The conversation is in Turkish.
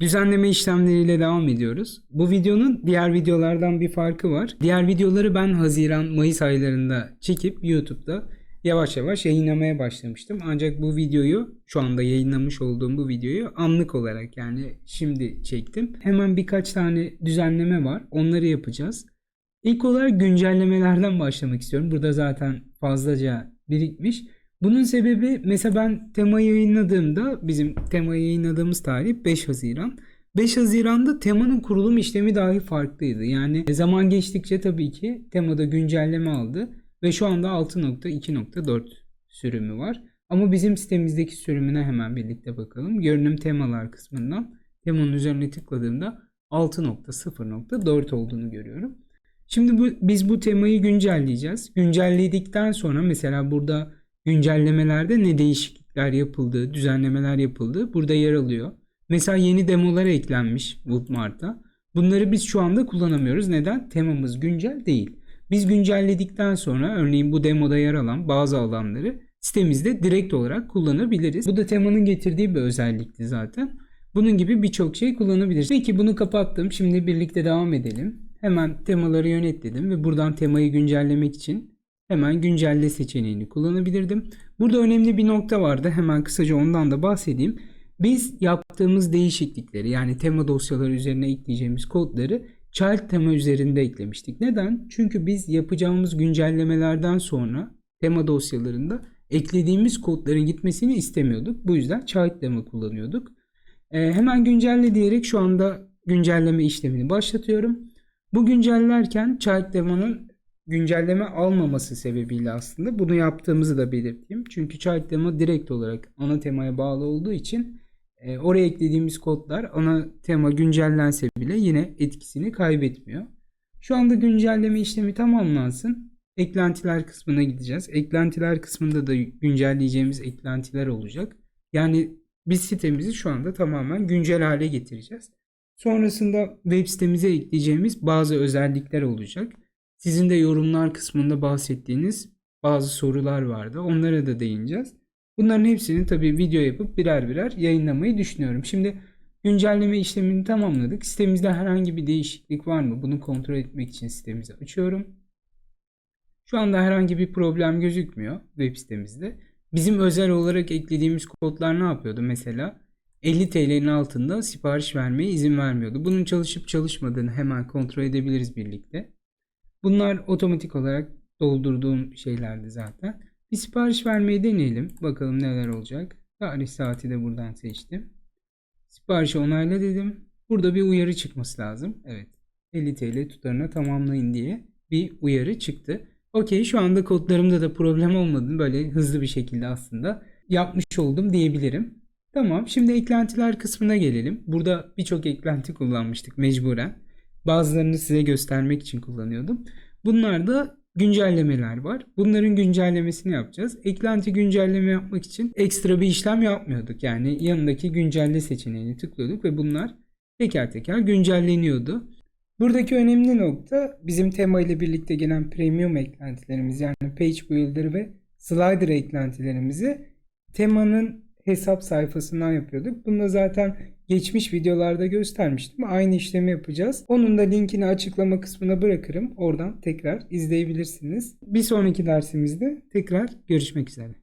Düzenleme işlemleriyle devam ediyoruz. Bu videonun diğer videolardan bir farkı var. Diğer videoları ben Haziran-Mayıs aylarında çekip YouTube'da yavaş yavaş yayınlamaya başlamıştım. Ancak bu videoyu şu anda yayınlamış olduğum bu videoyu anlık olarak yani şimdi çektim. Hemen birkaç tane düzenleme var. Onları yapacağız. İlk olarak güncellemelerden başlamak istiyorum. Burada zaten fazlaca birikmiş. Bunun sebebi mesela ben tema yayınladığımda bizim tema yayınladığımız tarih 5 Haziran. 5 Haziran'da temanın kurulum işlemi dahi farklıydı. Yani zaman geçtikçe tabii ki temada güncelleme aldı ve şu anda 6.2.4 sürümü var. Ama bizim sitemizdeki sürümüne hemen birlikte bakalım. Görünüm temalar kısmından temanın üzerine tıkladığımda 6.0.4 olduğunu görüyorum. Şimdi bu, biz bu temayı güncelleyeceğiz. Güncelledikten sonra mesela burada güncellemelerde ne değişiklikler yapıldığı, düzenlemeler yapıldığı burada yer alıyor. Mesela yeni demolar eklenmiş Woodmart'a. Bunları biz şu anda kullanamıyoruz. Neden? Temamız güncel değil. Biz güncelledikten sonra örneğin bu demoda yer alan bazı alanları sitemizde direkt olarak kullanabiliriz. Bu da temanın getirdiği bir özellikti zaten. Bunun gibi birçok şey kullanabiliriz. Peki bunu kapattım. Şimdi birlikte devam edelim. Hemen temaları yönet dedim ve buradan temayı güncellemek için hemen güncelle seçeneğini kullanabilirdim. Burada önemli bir nokta vardı. Hemen kısaca ondan da bahsedeyim. Biz yaptığımız değişiklikleri yani tema dosyaları üzerine ekleyeceğimiz kodları child tema üzerinde eklemiştik. Neden? Çünkü biz yapacağımız güncellemelerden sonra tema dosyalarında eklediğimiz kodların gitmesini istemiyorduk. Bu yüzden child tema kullanıyorduk. Ee, hemen güncelle diyerek şu anda güncelleme işlemini başlatıyorum. Bu güncellerken child tema'nın güncelleme almaması sebebiyle aslında bunu yaptığımızı da belirteyim. Çünkü child tema direkt olarak ana temaya bağlı olduğu için e, oraya eklediğimiz kodlar ana tema güncellense bile yine etkisini kaybetmiyor. Şu anda güncelleme işlemi tamamlansın. Eklentiler kısmına gideceğiz. Eklentiler kısmında da güncelleyeceğimiz eklentiler olacak. Yani biz sitemizi şu anda tamamen güncel hale getireceğiz. Sonrasında web sitemize ekleyeceğimiz bazı özellikler olacak. Sizin de yorumlar kısmında bahsettiğiniz bazı sorular vardı. Onlara da değineceğiz. Bunların hepsini tabii video yapıp birer birer yayınlamayı düşünüyorum. Şimdi güncelleme işlemini tamamladık. Sitemizde herhangi bir değişiklik var mı? Bunu kontrol etmek için sitemizi açıyorum. Şu anda herhangi bir problem gözükmüyor web sitemizde. Bizim özel olarak eklediğimiz kodlar ne yapıyordu? Mesela 50 TL'nin altında sipariş vermeye izin vermiyordu. Bunun çalışıp çalışmadığını hemen kontrol edebiliriz birlikte. Bunlar otomatik olarak doldurduğum şeylerdi zaten. Bir sipariş vermeyi deneyelim. Bakalım neler olacak. Tarih saati de buradan seçtim. Siparişi onayla dedim. Burada bir uyarı çıkması lazım. Evet. 50 TL tutarına tamamlayın diye bir uyarı çıktı. Okey şu anda kodlarımda da problem olmadığını böyle hızlı bir şekilde aslında yapmış oldum diyebilirim. Tamam şimdi eklentiler kısmına gelelim. Burada birçok eklenti kullanmıştık mecburen. Bazılarını size göstermek için kullanıyordum. Bunlar da güncellemeler var. Bunların güncellemesini yapacağız. Eklenti güncelleme yapmak için ekstra bir işlem yapmıyorduk. Yani yanındaki güncelle seçeneğini tıklıyorduk ve bunlar teker teker güncelleniyordu. Buradaki önemli nokta bizim tema ile birlikte gelen premium eklentilerimiz yani page builder ve slider eklentilerimizi temanın hesap sayfasından yapıyorduk. Bunu da zaten geçmiş videolarda göstermiştim. Aynı işlemi yapacağız. Onun da linkini açıklama kısmına bırakırım. Oradan tekrar izleyebilirsiniz. Bir sonraki dersimizde tekrar görüşmek üzere.